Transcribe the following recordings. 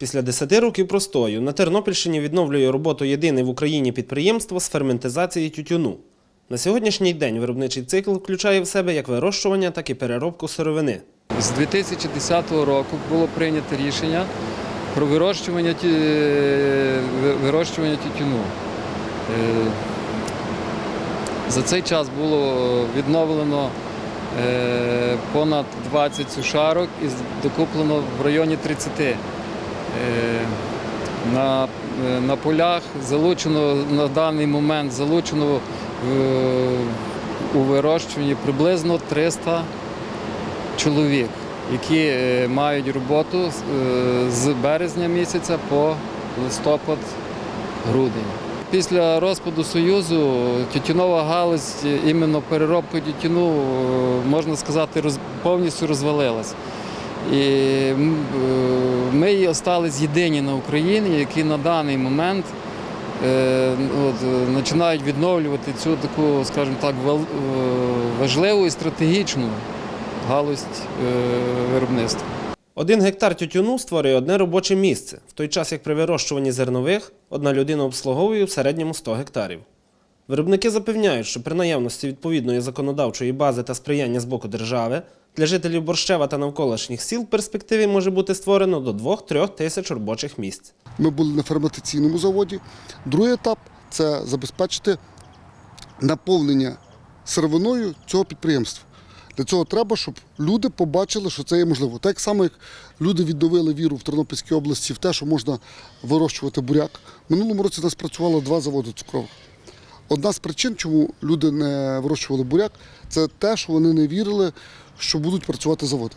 Після 10 років простою на Тернопільщині відновлює роботу єдине в Україні підприємство з ферментизації тютюну. На сьогоднішній день виробничий цикл включає в себе як вирощування, так і переробку сировини. З 2010 року було прийнято рішення про вирощування, е, ви- вирощування тютюну. Е, За цей час було відновлено е, понад 20 сушарок і докуплено в районі 30. Е, На, е, на полях залучено на даний момент залучено е, у вирощуванні приблизно 300 чоловік, які мають роботу з березня місяця по листопад, грудень. Після розпаду Союзу тютюнова галузь, іменно переробка тютюну, можна сказати, повністю розвалилась. І остались єдині на Україні, які на даний момент е, е, починають відновлювати цю таку, скажімо так, е, важливу і стратегічну галузь виробництва. Один гектар тютюну створює одне робоче місце, в той час як при вирощуванні зернових одна людина обслуговує в середньому 100 гектарів. Виробники запевняють, що при наявності відповідної законодавчої бази та сприяння з боку держави для жителів Борщева та навколишніх сіл в перспективі може бути створено до 2-3 тисяч робочих місць. Ми були на ферментаційному заводі. Другий етап це забезпечити наповнення сировиною цього підприємства. Для цього треба, щоб люди побачили, що це є можливо. Так само, як люди відновили віру в Тернопільській області в те, що можна вирощувати буряк. Минулому році у нас працювало два заводи цукрових. Одна з причин, чому люди не вирощували буряк, це те, що вони не вірили, що будуть працювати заводи.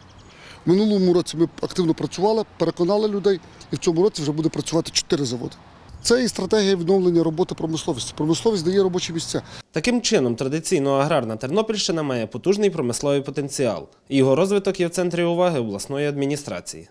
Минулому році ми активно працювали, переконали людей, і в цьому році вже буде працювати чотири заводи. Це і стратегія відновлення роботи промисловості. Промисловість дає робочі місця. Таким чином, традиційно аграрна Тернопільщина має потужний промисловий потенціал, його розвиток є в центрі уваги обласної адміністрації.